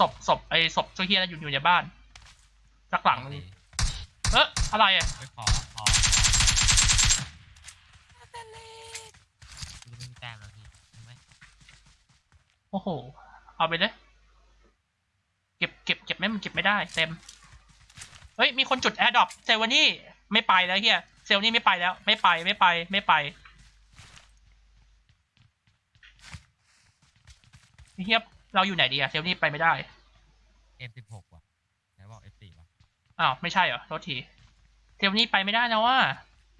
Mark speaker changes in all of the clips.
Speaker 1: ศพศพไอ้ศพเจ้าเฮียนั่นอยู่อยู่ในบ้านสักหลังนึงเอ๊ะอะไรอะ
Speaker 2: ไปขอขอจะไม่มีแต้มแล้วพี่ใช่ไหม
Speaker 1: โอ้โห เอาไปเลยเก็บเก็บเก็บไม่มันเก็บไม่ได้เต็ม เฮ้ย มีคนจุดแอร์ดรอปเซลวานี่ไม่ไปแล้วเฮียเซลนี่ไม่ไปแล้ว ไม่ไปไม่ไปไม่ไปเฮีย เราอยู่ไหนดีอะเซลนี่ไปไม่ได้
Speaker 2: เอ็มสิบหกว่ะไหนบอกเอฟสี่ว่ะ
Speaker 1: อ้าวไม่ใช่เหรอโทษทีเทลนี้ไปไม่ได้นะว่า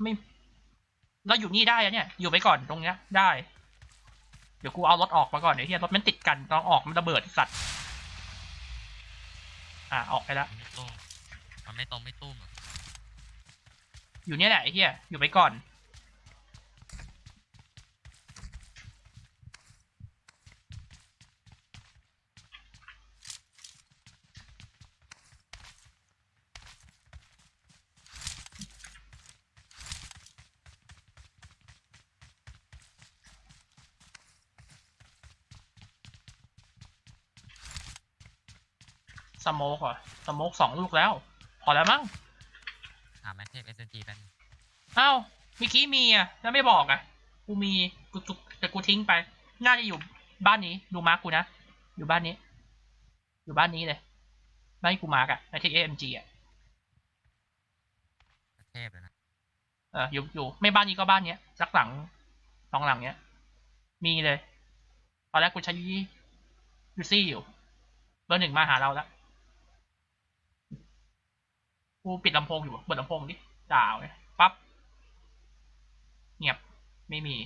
Speaker 1: ไม่เราอยู่นี่ได้อะเนี่ย อยู่ไปก่อนตรงเนี้ย ได้ เดี๋ยวกูเอารถออกมาก่อนเดี๋ยวเฮียรถมันติดกันต้องออกมันระเบิดไอ้สัตว์ อ่าออกไปแล้ว
Speaker 2: มันไม่ตรงมันไม่ตรงไม่ตุ้มอะ
Speaker 1: อยู่เนี่ยแหละไอ้เฮียอยู่ไปก่อน โมกเหรอสโมกสองลูกแล้ว พอแล้วมั้ง
Speaker 2: หาแมทเทปเอสเอ็นจีเป็นง
Speaker 1: อ้าวเมื่อกี้มีอะแล้วไม่บอกอะกูมีกูกูแต่กูทิ้งไป น่าจะอยู่บ้านนี้ดูมาร์กกูนะอยู่บ้านนี้ อยู่บ้านนี้เลยบ้านที่กูมาร์กอะในที่เอ็มจีอะ
Speaker 2: แมทเทปเลยนะ
Speaker 1: เอออยู่อยู่ไม่บ้านนี้ก็บ้านเนี้ยสักหลังสองหลังเนี้ย มีเลย ตอนแรกกูใช้ยูยูซี่อยู่เบอร์หนึ่งมาหาเราแล้ว กูปิดลำโพงอยู่เปิดลำโพงดิด่าวเนี่ยปั๊บ เงียบ ไม่มี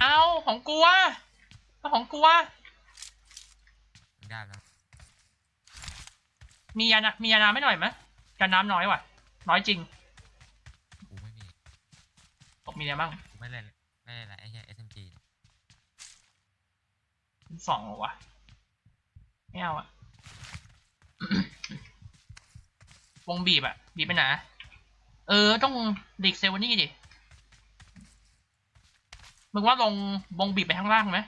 Speaker 1: เอาของกูอะเอาของกูอะ
Speaker 2: ถึงได้แล้ว
Speaker 1: มียานะมียานาไม่หน่อยไหมกันน้ำน้อยว่ะ น้อยจริง
Speaker 2: กูไม่มี
Speaker 1: บอกมีอะไรบ้าง
Speaker 2: กูไม่เล่นไม่เล่นอะไรไอ้เหี้ยเอสเอ็นจี
Speaker 1: สองเหรอวะไม่เอาอะ ว งบีบอะบีบไปไหนเออต้องดิกเซเวนี่ดิ มึงว่าลงวงบีบไปข้างล่างไหม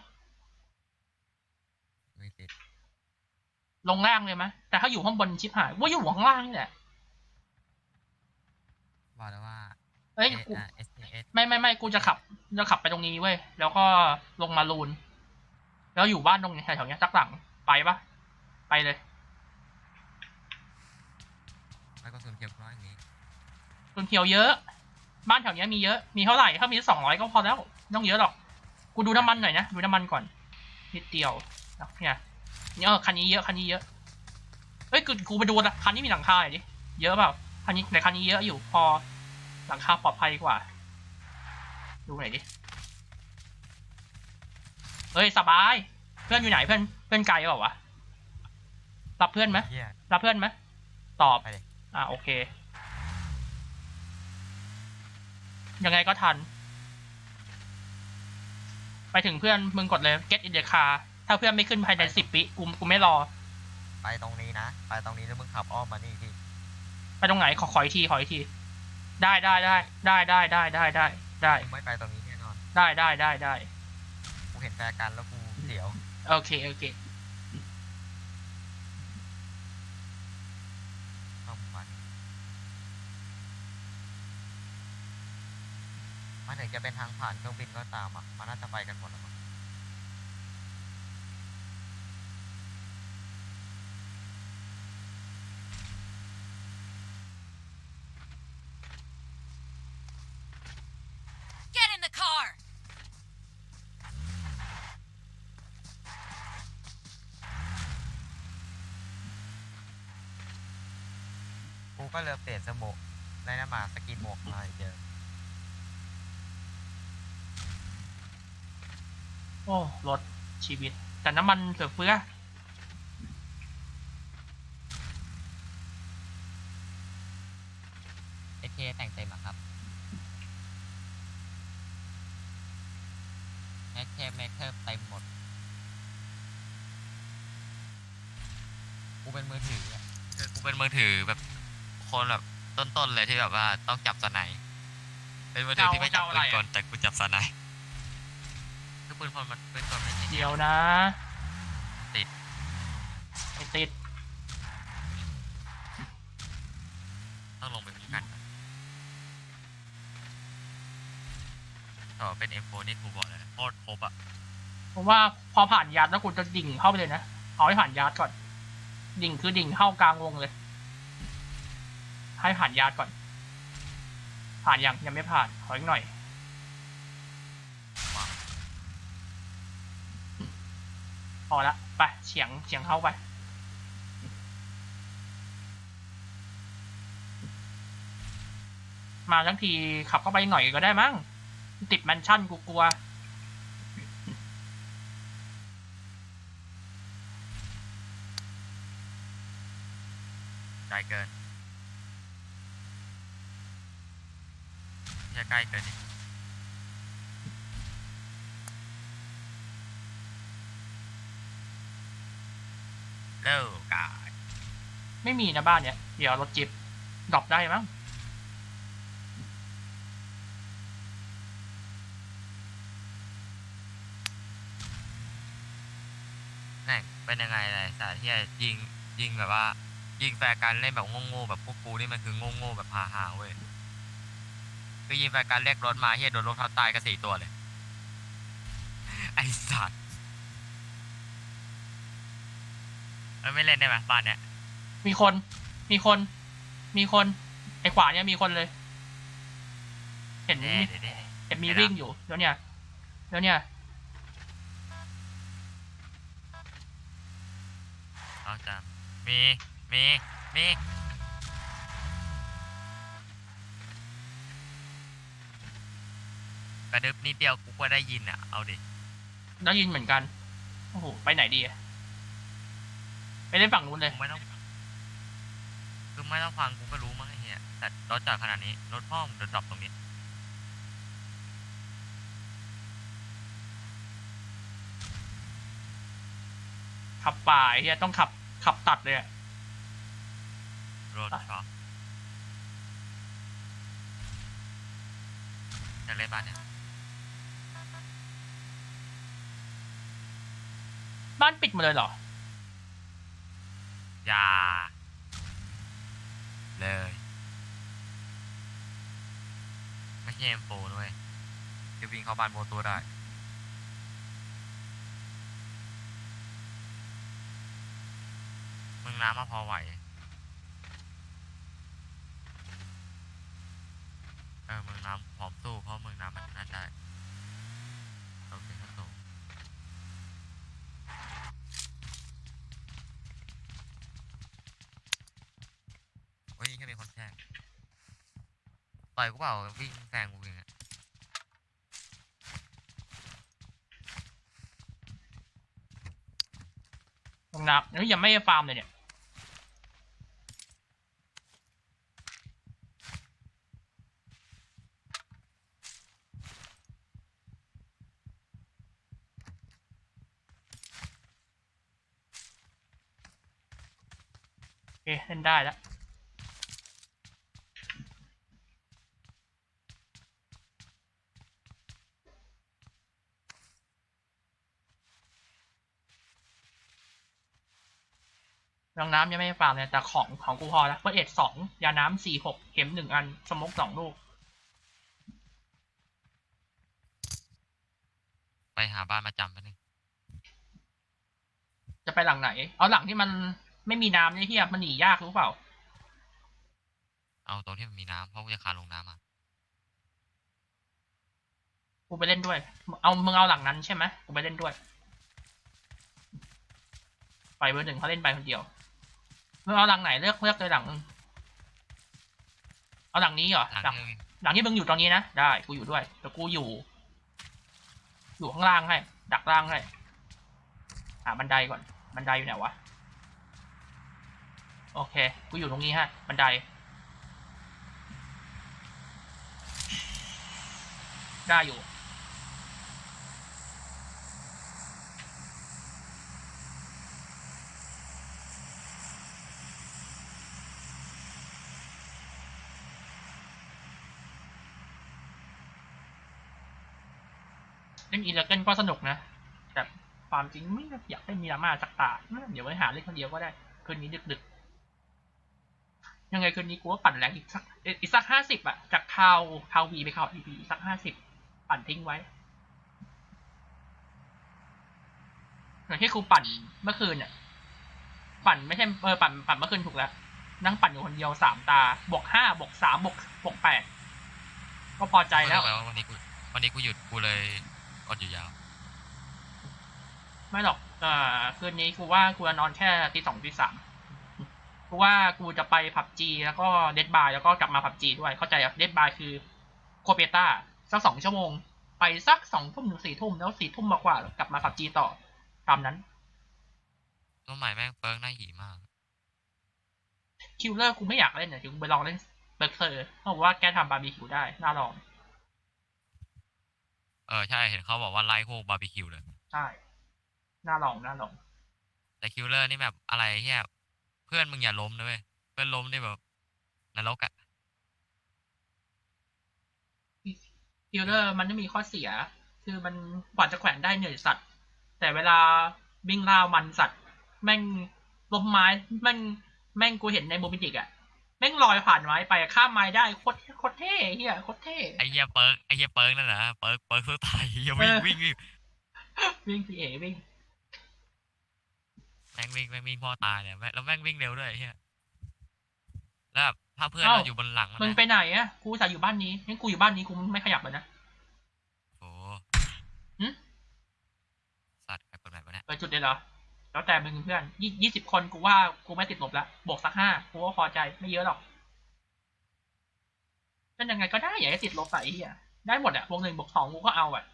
Speaker 2: ไม่ติด
Speaker 1: ลงล่างเลยไหมแต่ถ้าอยู่ข้างบนชิบหาย ว่าอยู่ข้างล่างนี่แหละ
Speaker 2: บอกแล้วว่า
Speaker 1: เอ้ย
Speaker 2: เอ
Speaker 1: กู
Speaker 2: เอสเอส
Speaker 1: ไม่ไม่ไม่กูจะขับจะขับไปตรงนี้เว้ย แล้วก็ลงมาลูน แล้วอยู่บ้านตรงนี้แถวๆเนี้ยสักหลัง ไปปะไปเลย คุณเขียวเยอะ บ้านแถวเนี้ยมีเยอะ มีเท่าไหร่ ถ้ามีสองร้อยก็พอแล้วไม่ต้องเยอะหรอก กูดูน้ำมันหน่อยนะ ดูน้ำมันก่อน นิดเดียวเนี่ยเนี่ยเออคันนี้เยอะ คันนี้เยอะเฮ้ย กูกูไปดูนะคันนี้มีหลังคาหน่อยดิ เยอะเปล่า คันนี้ในคันนี้เยอะอยู่ พอ หลังคาปลอดภัยกว่า ดูหน่อยดิ เฮ้ย สบาย เพื่อนอยู่ไหน เพื่อน เพื่อนไกลเปล่าวะ รับเพื่อนไหม
Speaker 2: เหี้ย
Speaker 1: รับเพื่อนไหมตอบ
Speaker 2: ไปเลย
Speaker 1: อ่าโอเค ยังไงก็ทัน ไปถึงเพื่อนมึงกดเลย get in the car ถ้าเพื่อนไม่ขึ้นภายในสิบวิกูกูไม่รอ
Speaker 2: ไปตรงนี้นะ ไปตรงนี้แล้วมึงขับอ้อมมานี่พี่
Speaker 1: ไปตรงไหนขอขออีกทีขออีกที ได้ได้ได้ได้ได้ได้ได้ได้ได้
Speaker 2: มึงไม่ไปตรงนี้แน่นอน
Speaker 1: ได้ได้ได้ได้
Speaker 2: กูเห็นแฟร์กันแล้วกูเสียว
Speaker 1: โอเคโอเค
Speaker 2: ต้องมันมันถึง จะเป็นทางผ่านเครื่องบินก็ตามอะมันน่าจะไปกันหมดแล้วมั้ง
Speaker 3: Get in the car!
Speaker 2: กูก็เลยเปลี่ยนสโมกในน้ำมาสกินหมวกมาอีกเดิม
Speaker 1: โอ้รถชีวิต แต่น้ำมันเหลือเฟือ
Speaker 2: เอเคแต่งเต็มอะครับแม็กเทปแม็กเทปเต็มหมด กูเป็นมือถืออะคือกูเป็นมือถือแบบคนแบบต้นๆเลยที่แบบว่าต้องจับสไนป์เป็นมือถือที่ไม่จับ
Speaker 1: เจ้า
Speaker 2: ปื
Speaker 1: อะไร
Speaker 2: น
Speaker 1: อะ
Speaker 2: กลแต่กูจับสไน ป์คือปืนพลมันปืนกลไม่ติด
Speaker 1: เดี๋ยวนะ
Speaker 2: ติด
Speaker 1: ติด
Speaker 2: ต้องลงไปพิกัดก่อนต่อเป็น M4 นี่กูบอกเลยนะโคตรครบอะ
Speaker 1: ผมว่าพอผ่านยัดแล้วกูจะดิ่งเข้าไปเลยนะ เอาให้ผ่านยัดก่อน ดิ่งคือดิ่งเข้ากลางวงเลย ให้ผ่านยัดก่อน ผ่านยังยังไม่ผ่านขออีกหน่อย
Speaker 2: มา
Speaker 1: พ อละไปเฉียงเฉียงเข้าไป มาทั้งทีขับเข้าไปหน่อยก็ได้มั้งติดแมนชั่นกูกลัว
Speaker 2: ไกลเกินไม่ใช่ใกล้เกินดิ เลิกกาย
Speaker 1: ไม่มีนะบ้านเนี้ย เดี๋ยวรถจิบดรอปได้มั้ง
Speaker 2: แม่งเป็นยังไงเลยสาที่ยิงยิงแบบว่า ยิงแฟร์กันเล่นแบบโง่ๆแบบพวกกูนี่มันคือโง่ๆแบบพาหาเว้ยคือยิงแฟร์กันเรียกรถมาเฮียโดนรถทับตายกันสี่ตัวเลย ไอสัตว์ เอ้ยไม่เล่นได้ไหมบ้านเนี้ย
Speaker 1: มีคน มีคน มีคน ไอ้ขวาเนี่ยมีคนเลย เห็น
Speaker 2: เด้เด้เด้
Speaker 1: เห็นมี
Speaker 2: เห็นแล้ว
Speaker 1: วิ่งอยู่แล้วเนี่ยแล้วเนี่ย
Speaker 2: เอาจำมี มี มี กระดึบนิดเดียวกูก็ได้ยินอะ เอาดิ
Speaker 1: ได้ยินเหมือนกัน โอ้โห ไปไหนดีอะ ไปเล่นฝั่งนู้นเลย
Speaker 2: กูไม่ต้องคือไม่ต้องฟังกูก็รู้มั้งไอ้เหี้ยแต่รถจอดขนาดนี้รถพ่อมึงโดนดรอปตรงนี้
Speaker 1: ขับป่าไอ้เฮียต้องขับขับตัดเลยอะ
Speaker 2: รถช็อปอยากเล่นบ้านเนี่ย
Speaker 1: บ้านปิดหมดเลยเหรอ
Speaker 2: อย่า เลย ไม่ใช่ M4 ด้วยจะวิ่งเข้าบ้านโมตัวได้มึงน้ำมาพอไหว เออมึงน้ำพร้อมสู้ เพราะมึงน้ำมันน่าได้โอเคครับผมโอ้ยแค่มีคนแช่งต่ อยกูเปล่าวิ่งแซงกูเองอะ
Speaker 1: ตรงนับนี่ยังไม่ได้ฟาร์มเลยเนี่ย โอเคเล่นได้แล้ว องน้ำยังไม่ได้ฟาร์มเลยแต่ของของกูพอแล้วเฟิร์สเอ็ดสองยาน้ำสี่หกเข็มหนึ่งอัน สมกสองลูก
Speaker 2: ไปหาบ้านมาจำไปหนึ่ง
Speaker 1: จะไปหลังไหน เอาหลังที่มันไม่มีน้ำเนี่ยเฮียมันหนียากรู้เปล่า
Speaker 2: เอาตรงที่มันมีน้ำเพราะกูจะคานลงน้ำมา
Speaker 1: กูไปเล่นด้วย เอามึงเอาหลังนั้นใช่ไหมกูไปเล่นด้วย ไปเบอร์หนึ่งเขาเล่นไปคนเดียว มึงเอาหลังไหนเลือกเลือกเลยหลังมึงเอาหลังนี้เหรอ
Speaker 2: หลัง
Speaker 1: หลัง
Speaker 2: ที่มี
Speaker 1: หลังที่มึงอยู่ตรงนี้นะได้กูอยู่ด้วยแต่กูอยู่ อยู่ข้างล่างให้ดักล่างให้หาบันไดก่อนบันไดอยู่ไหนวะโอเคกูอยู่ตรงนี้ฮะบันได ได้อยู่ เล่นอีเลเกนก็สนุกนะแบบพความจริงไม่อยากได้มีดราม่าสักตา เดี๋ยวไปหาเล่นคนเดียวก็ได้ คืนนี้ดึกๆ ยังไงคืนนี้กูว่าปั่นแรงอีกสักอีกสักห้าสิบอะจากทาวทาววีไปเข้าอีพีสักห้าสิบปั่นทิ้งไว้อย่างที่ครูปั่นเมื่อคืนเนี่ยปั่นไม่ใช่เออปั่นปั่นเมื่อคืนถูกแล้วนั่งปั่นอยู่คนเดียวสามตาบวกห้าบวกสามบวกบวกแปดก็พอใจแล้ว
Speaker 2: วันนี้กูวันนี้กูหยุดกูเลย อดอยู่ยาว
Speaker 1: ไม่หรอกเอ่อคืนนี้กูว่ากูจะนอนแค่ตีสองตีสามกูว่ากูจะไปผับจีแล้วก็เดดบายแล้วก็กลับมาผับจีด้วย เข้าใจอะเดดบายคือโคเปต้าสักสองชั่วโมง ไปสักสองทุ่มถึงสี่ทุ่มแล้วสี่ทุ่มมากกว่าๆกลับมาผับจีต่อ ตามนั้น
Speaker 2: ตัวใหม่แม่งเฟิร์กหน้าหีมาก
Speaker 1: คิวเลอร์กูไม่อยากเล่นเนี่ยกูไปลองเล่นเบอร์เซอร์เขาบอกว่าแกทำบาร์บีคิวได้ น่าลอง
Speaker 2: เออใช่เห็นเขาบอกว่าไล่พวกบาร์บีคิวเลย
Speaker 1: ใช่ น่าลองน่าลอง
Speaker 2: แต่คิวเลอร์นี่แบบอะไรเฮียเพื่อนมึงอย่าล้มนะเว้ยเพื่อนล้มนี่แบบนรกอะ
Speaker 1: คิวเลอร์มันไม่มีข้อเสีย คือมันกว่าจะแขวนได้เหนื่อยสัตว์ แต่เวลาวิ่งล่าวมันสัตว์ แม่งล้มไม้แม่งแม่งกูเห็นในโมบิดิกอะ แม่งลอยผ่านไม้ไปข้ามไม้ได้โคตรโคตรเท่เฮียโคตรเท่
Speaker 2: ไอเฮียเปิร์กไอเฮียเปิร์กนั่นนะเปิร์กเปิร์กสู้ตายเฮียวิ่ง
Speaker 1: เออ
Speaker 2: วิ่งวิ่ง
Speaker 1: วิ่งพีเอวิ่ง
Speaker 2: แม่งวิ่งแม่งวิ่งพ่อตายเนี่ยแม่งแล้วแม่งวิ่งเร็วด้วยไอ้เฮียแล้วแบบถ้าเพื่อน
Speaker 1: เอ้า
Speaker 2: เราอยู่บนหลังมัน
Speaker 1: มึง
Speaker 2: นะ
Speaker 1: ไปไหนอะกูจะอยู่บ้านนี้งั้นกูอยู่บ้านนี้กูไม่ขยับเลยนะ
Speaker 2: โอ้
Speaker 1: หึ
Speaker 2: สัตว์ใครเปิดแบบวะเนี่ย
Speaker 1: เปิดจุดเลยเหรอ แล้วแต่มึงเพื่อนยี่ยี่สิบคนกูว่ากูไม่ติดลบแล้วบวกสักห้ากูก็พอใจไม่เยอะหรอกเล่นยังไงก็ได้อย่าให้ติดลบใส่เฮียได้หมดอะบวกหนึ่งบวกสองกูก็เอาอะ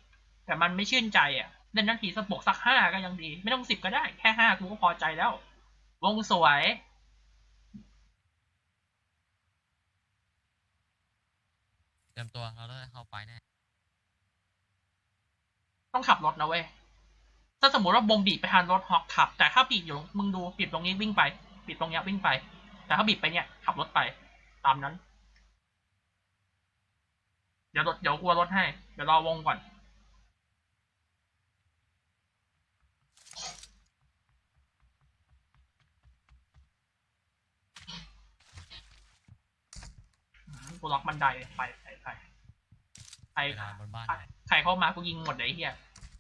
Speaker 1: แต่มันไม่ชื่นใจอะเล่นนั่นทีสักบวกสักห้าก็ยังดี ไม่ต้องสิบก็ได้แค่ห้ากูก็พอใจแล้ว วงสวย
Speaker 2: เตรียมตัวเราได้เข้าไปแน่
Speaker 1: ต้องขับรถนะเว้ย ถ้าสมมติว่าบงบีบไปทางรถฮอกขับ แต่ถ้าบีบอยู่มึงดูบีบตรงนี้วิ่งไปบีบตรงเนี้ยวิ่งไป แต่ถ้าบีบไปเนี่ยขับรถไปตามนั้น เดี๋ยวรถเดี๋ยวกลัวรถให้ เดี๋ยวรอวงก่อนอืมกูล็อกบันไดเลยไปไปไปไป
Speaker 2: เวลาบนบ้าน
Speaker 1: ใครใครเข้ามากูยิงหมดเลยไอ้เฮีย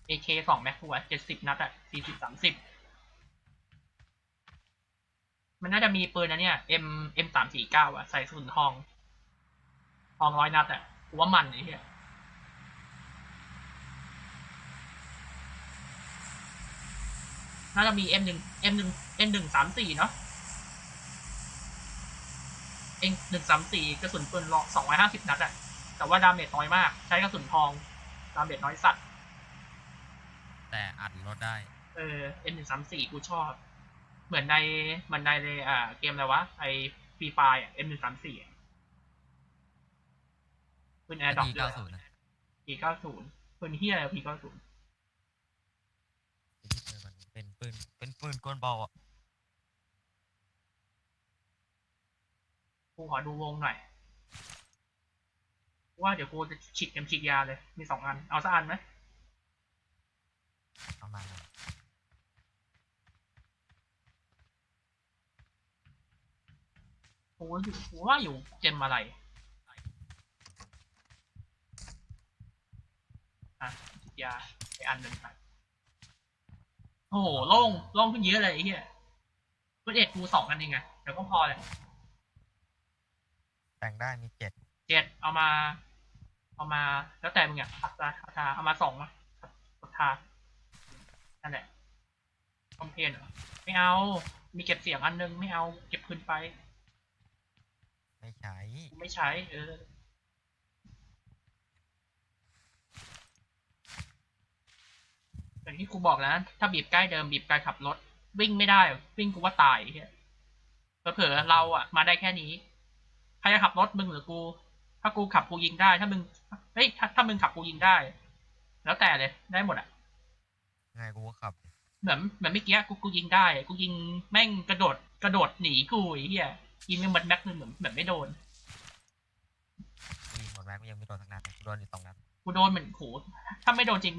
Speaker 1: AK สองแม็กกูอะเจ็ดสิบนัดอะสี่สิบสามสิบมันน่าจะมีปืนนะเนี่ย M M สามสี่เก้าอะใส่สุนทอง ทองร้อยนัดอะกูว่ามันไอ้เฮียน่าจะมี M หนึ่ง M หนึ่ง M หนึ่งสามสี่เนาะ M หนึ่งสามสี่กระสุนปืนสองร้อยห้าสิบนัดอะแต่ว่าดาเมจน้อยมาก ใช้กระสุนทอง ดาเมจน้อยสัตว์
Speaker 2: แต่อัดรถได้
Speaker 1: เออ N หนึ่งสามสี่กูชอบ เหมือนในเหมือนในในอ่า เกมอะไรวะ ไอฟรีไฟอะ M หนึ่งสามสี่ปืนแอร์ดรอป
Speaker 2: ที
Speaker 1: ด้วย
Speaker 2: เก้าศูนย์นะ
Speaker 1: P เก้าศูนย์ปืนเฮียอะไร P เก้าศูนย์
Speaker 2: ที่มันเป็นปืน เป็นปืนกลเบาอะ
Speaker 1: กูขอดูวงหน่อย ว่าเดี๋ยวกูจะฉีกเอ็มฉีกยาเลย มีสองอัน เอาสักอันไหม
Speaker 2: เอามา
Speaker 1: กูอยู่กูว่าอยู่เจมอะไรอะฉีกยาไปอันหนึ่งไปโอ้โหโล่งโล่งขึ้นเยอะเลยไอ้เหี้ยเพื่อนเอ็ดกูสองอันเองไงเดี๋ยวก็พอเลย
Speaker 2: แต่งได้มีเจ็ด
Speaker 1: เจ็ดเอามา เอามา แล้วแต่มึงอะอัตราอัตราเอามาสองมาอัตรานั่นแหละคอมเพนเหรอ ไม่เอา มีเก็บเสียงอันนึงไม่เอา เก็บคืนไป
Speaker 2: ไม่ใช้
Speaker 1: กูไม่ใช้ เออ อย่างที่กูบอกแล้วนะถ้าบีบใกล้เดิมบีบไกลขับรถ วิ่งไม่ได้ วิ่งกูว่าตายเฮียเผลอๆเราอะมาได้แค่นี้ ใครจะขับรถมึงหรือกู ถ้ากูขับกูยิงได้ ถ้ามึง เฮ้ย ถ้าถ้ามึงขับกูยิงได้ แล้วแต่เลย ได้หมดอะ
Speaker 2: ไงกูก็ขับ
Speaker 1: เหมือนเหมือนเมื่อกี้กูกูยิงได้ กูยิงแม่งกระโดดกระโดดหนีกูไอ้เหี้ยยิงเป็นบันแม็กนึงเหมือนเหมือนไม่โดน
Speaker 2: ยิงหมดแม็กซ์ยังไม่โดนสักนัดกูโดนอยู่สองนัด
Speaker 1: กูโดนเหมือนโหถ้าไม่โดนจริง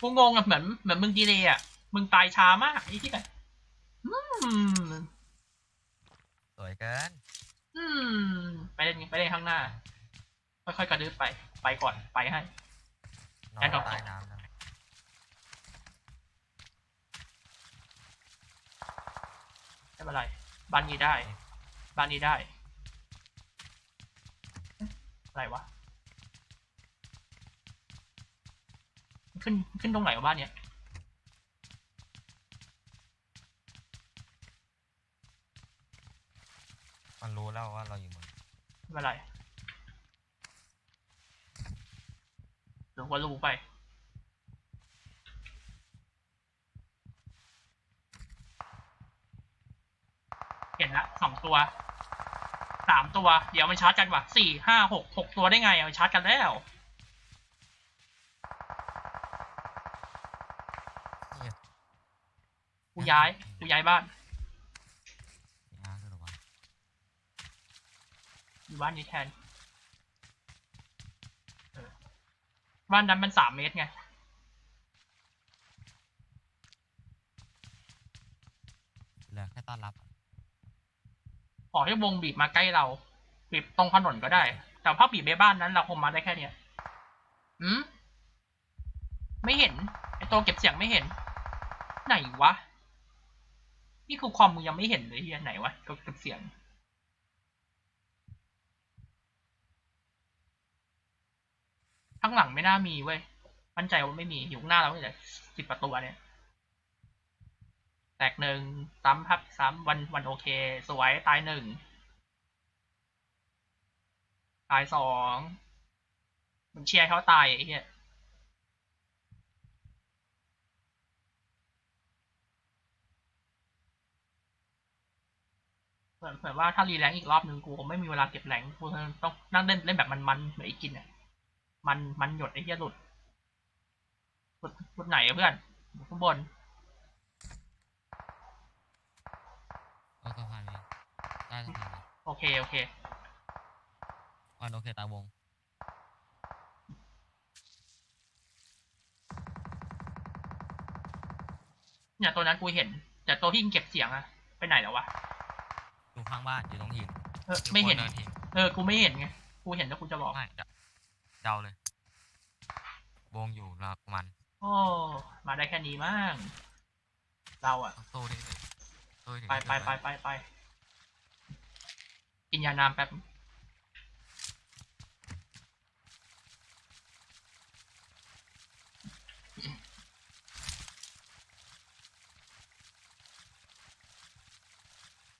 Speaker 1: กูงงอะเหมือนเหมือนมึงดีเลยอะมึงตายช้ามากไอ้ที่แบบอืม
Speaker 2: สวยเกิน
Speaker 1: อืม ไปเล่นไปเล่นข้างหน้า ค่อยๆกระดึ๊บไป ไปก่อนไปให้
Speaker 2: นอ
Speaker 1: แอน
Speaker 2: น
Speaker 1: ดอก
Speaker 2: ใต้น้ำนะ
Speaker 1: ไม่เป็นไรบ้านนี้ได้ บ้านนี้ได้เอ๊ะอะไรวะ ขึ้นขึ้นตรงไหนวะบ้านเนี้ย
Speaker 2: มันรู้แล้วว่าเราอยู่เมือง
Speaker 1: ไม่เป็นไรหรือว่ารู้ไป เห็น ละสองตัวสามตัว เดี๋ยวมันชาร์จกันว่ะสี่ห้าหกหกตัวได้ไงอะมันชาร์จกันแล้ว
Speaker 2: เนี่ย
Speaker 1: กูย้ายกูย้ายบ้าน
Speaker 2: ย้ายคือหรอวะ
Speaker 1: อยู่บ้านนี้แทนเออบ้านนั้นมันสามเมตรไง
Speaker 2: เหลือแค่ต้อนรับ
Speaker 1: ขอให้วงบีบมาใกล้เราบีบตรงถนนก็ได้ แต่ถ้าบีบในบ้านนั้นเราคงมาได้แค่เนี้ยอืมไม่เห็นไอตัวเก็บเสียงไม่เห็น ไหนวะ นี่คือความมึงยังไม่เห็นเลยเฮียไหนวะตัวเก็บเสียงข้างหลังไม่น่ามีเว้ยมั่นใจว่าไม่มีอยู่ข้างหน้าเราเนี่ยสิบประตูเนี่ย ตกหนึ่งซ้ำครับซ้ำวันวันโอเค สวยตายหนึ่งตายสองมึงเชียร์เขาตายไอ้เหี้ยเหมือนเหมือนว่าถ้ารีแรงค์อีกรอบหนึ่งกูคงไม่มีเวลาเก็บแรงกูต้องนั่งเล่นเล่นแบบมันๆเหมือนไอ้กินอะมันมันหยดไอ้เหี้ยหลุดหลุดหลุดไหนอะเพื่อนข้างบน
Speaker 2: ก็สะพานนี้ใต้สะพานนี้
Speaker 1: โอเค โอเค
Speaker 2: วันโอเคตาวง
Speaker 1: เนี่ยตัวนั้นกูเห็น แต่ตัวที่เก็บเสียงอะไปไหนแล้ววะ
Speaker 2: อยู่ข้างบ้านอยู่ตรงหิน
Speaker 1: เออ ไม่เห็น
Speaker 2: บนหิน
Speaker 1: เออ กูไม่เห็นไง กูเห็นแล้วกูจะบอก
Speaker 2: ไม่เดาเดาเลย วงอยู่แล้วมัน
Speaker 1: โอ้มาได้แค่นี้มั้งเราอะ
Speaker 2: ต้องสู้ที่สุดสู้ให้ถึง
Speaker 1: ไป
Speaker 2: ที่สุด
Speaker 1: ไปไปไปไปกินยาน้ำแป๊บ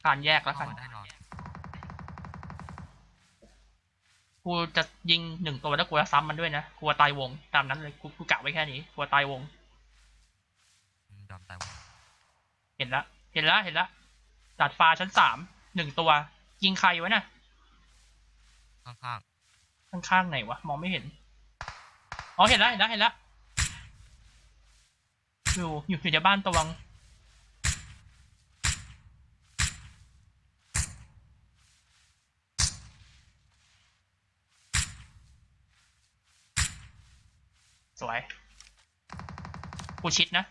Speaker 1: การแยกแล้วกั
Speaker 2: เข้านมาได้นอน
Speaker 1: กูจะยิงหนึ่งตัวแล้วกูจะซ้ำมันด้วยนะกลัวตายวง ตามนั้นเลยกูกูกะไว้แค่นี้กลัวตายวง
Speaker 2: อืมยอมตายวง
Speaker 1: เห็นละ เห็นละเห็นละดาดฟ้าชั้นสามหนึ่งตัว ยิงใครวะน่ะ
Speaker 2: ข้าง
Speaker 1: ข้างๆไหนวะมองไม่เห็นอ๋อเห็นละเห็นละเห็นละอยู่อยู่อยู่ในบ้านตวงสวยกูชิดนะ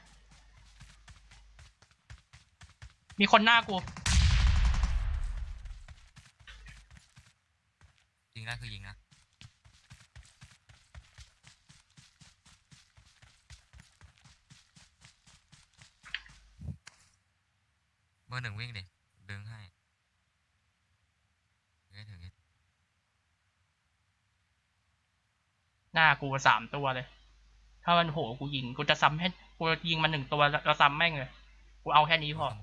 Speaker 1: มีคนหน้ากู
Speaker 2: ๆยิงได้คือยิงนะเบอร์หนึ่งวิ่งดิดึงให้ดึงให้ถึงนิด
Speaker 1: หน้ากูสามตัวเลย ถ้ามันโหกูยิงกูจะซ้ำให้กูยิงมันหนึ่งตัวแล้วแล้วซ้ำแม่งเลย กูเอาแค่นี้พ
Speaker 2: ดู
Speaker 1: อ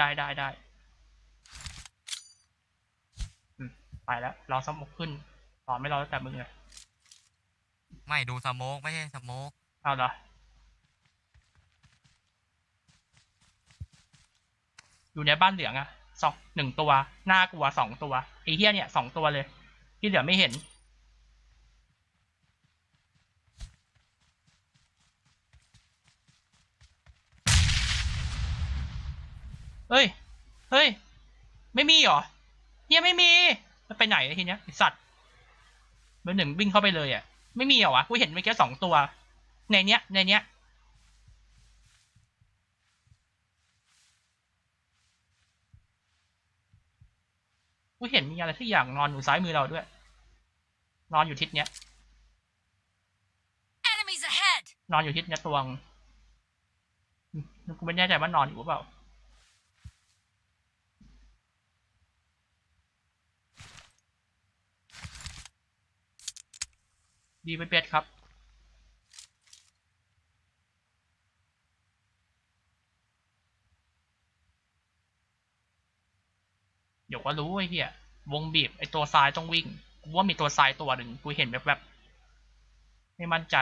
Speaker 1: ได้ได้ได้อืมไปแล้วรอสมกขึ้นต่อไม่รอแล้วแต่มึงเลย
Speaker 2: ไม่ดูสโมองไม่ใช่สโมอง
Speaker 1: เอาเหรออยู่ในบ้านเหลืองอะสองหนึ่งตัว หน้ากลัวสองตัวไอ้เฮียเนี่ยสองตัวเลย ที่เหลือไม่เห็น เฮ้ย เฮ้ย ไม่มีเหรอเฮียไม่มีแล้วไปไหนอะทีเนี้ยไอ้สัตว์เบอร์หนึ่งวิ่งเข้าไปเลยอะ ไม่มีเหรอวะ กูเห็นเมื่อกี้สองตัวกูในเนี้ย ในเนี้ย กูเห็นมีอะไรที่อย่างนอนอยู่ซ้ายมือเราด้วย นอนอยู่ทิศเนี้ย
Speaker 3: Enemies ahead!
Speaker 1: นอนอยู่ทิศเนี้ยตวงอืมกูไม่แน่ใจว่านอนอยู่หรือเปล่า ดีไปเป็ดครับ เดี๋ยวก็รู้ไอ้เหี้ยวงบีบไอ้ตัวซ้ายต้องวิ่งกูว่ามีตัวซ้ายตัวหนึ่งกูเห็นแบบแบบๆไม่มั่นใจ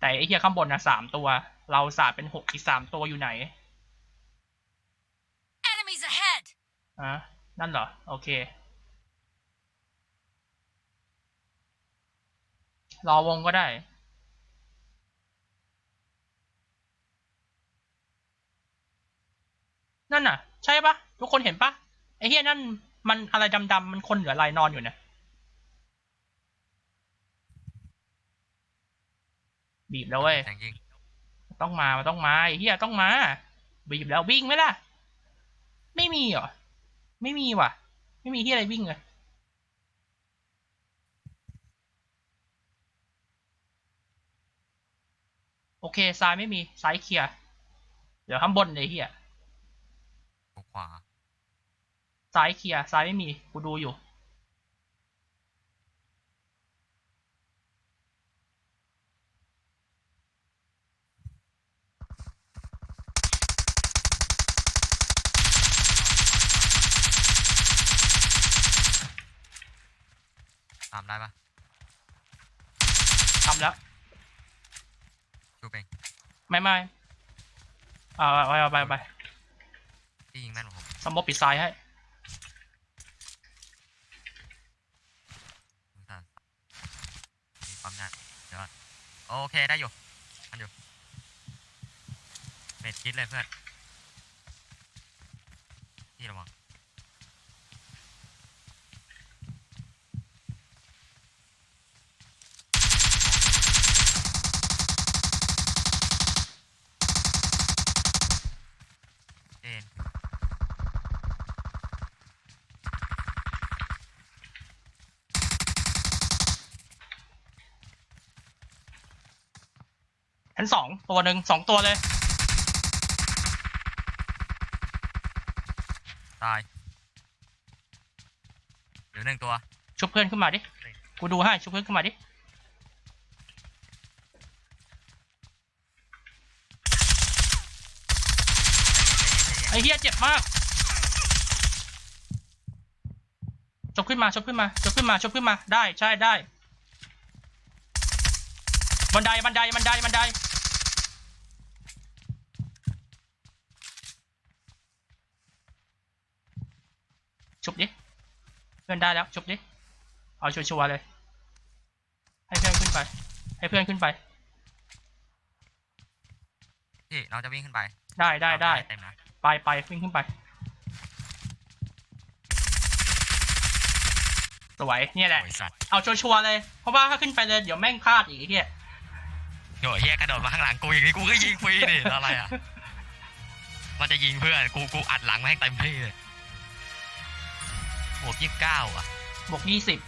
Speaker 1: แต่ไอ้เหี้ยข้างบนนะสามตัว เราสาดเป็นหกอีกสามตัวอยู่ไหน
Speaker 3: Enemies ahead!
Speaker 1: อะนั่นเหรอ โอเค รอวงก็ได้ นั่นน่ะ ใช่ปะทุกคนเห็นปะไอ้เฮียนั่นมันอะไรดำๆมันคนเหลือลายนอนอยู่นะบีบแล้วเว้ย
Speaker 2: แทงยิง
Speaker 1: ต้องมามันต้องมาไอ้เฮียต้องมา บีบแล้ววิ่งไหมล่ะ ไม่มีเหรอ ไม่มีว่ะ ไม่มีที่อะไรวิ่งเลย อเคซ้ายไม่มีซ้ายเคลียร์เดี๋ยวข้างบนเลยเฮีย
Speaker 2: กูขวา
Speaker 1: ซ้ายเคลียร์ซ้ายไม่มีกูดูอยู่
Speaker 2: ตามได้ปะ
Speaker 1: ทำแล้ว
Speaker 2: ชูเอง
Speaker 1: ไม่ไม่เอาไปเอาไปไป
Speaker 2: ที่ยิงแม่นผม
Speaker 1: สมมติปิดซ้ายให้
Speaker 2: สงสามีความยากเดี๋ยวโอเคได้อยู่ทันอยู่เม็ดคิดเลยเพื่อนที่ระวัง
Speaker 1: ชั้นสองตัวหนึ่งสองตัวเลย
Speaker 2: ตายเหลือหนึ่งตัว
Speaker 1: ชุบเพื่อนขึ้นมาดิ กูดูให้ชุบเพื่อนขึ้นมาดิ ไอ้เฮียเจ็บมากชบขึ้นมาชบขึ้นมาชบขึ้นมาชบขึ้นมาได้ใช่ได้บันไดบันไดบันไดบันได ชุบดิเพื่อนได้แล้วชุบดิเอาชัวร์ๆเลย ให้เพื่อนขึ้นไป ให้เพื่อนขึ้นไป
Speaker 2: พี่เราจะวิ่งขึ้นไป
Speaker 1: ได้ได้ได้
Speaker 2: เต็มนะ
Speaker 1: ไปไปวิ่งขึ้นไปสวยเนี่ยแหละ
Speaker 2: โอ้ยสัตว์
Speaker 1: เอาชัวร์ๆเลย เพราะว่าถ้าขึ้นไปเลยเดี๋ยวแม่งพลาดอีกไอ้เหี้ย
Speaker 2: โอ้ยเฮียกระโดดมาข้างหลังกูอย่างนี้กูก็ยิงฟรีดิอะไรอะ มันจะยิงเพื่อนกูกูอัดหลังมาให้เต็มที่เลย บวกยี่สิบเก้าอะ
Speaker 1: บวกยี่สิบ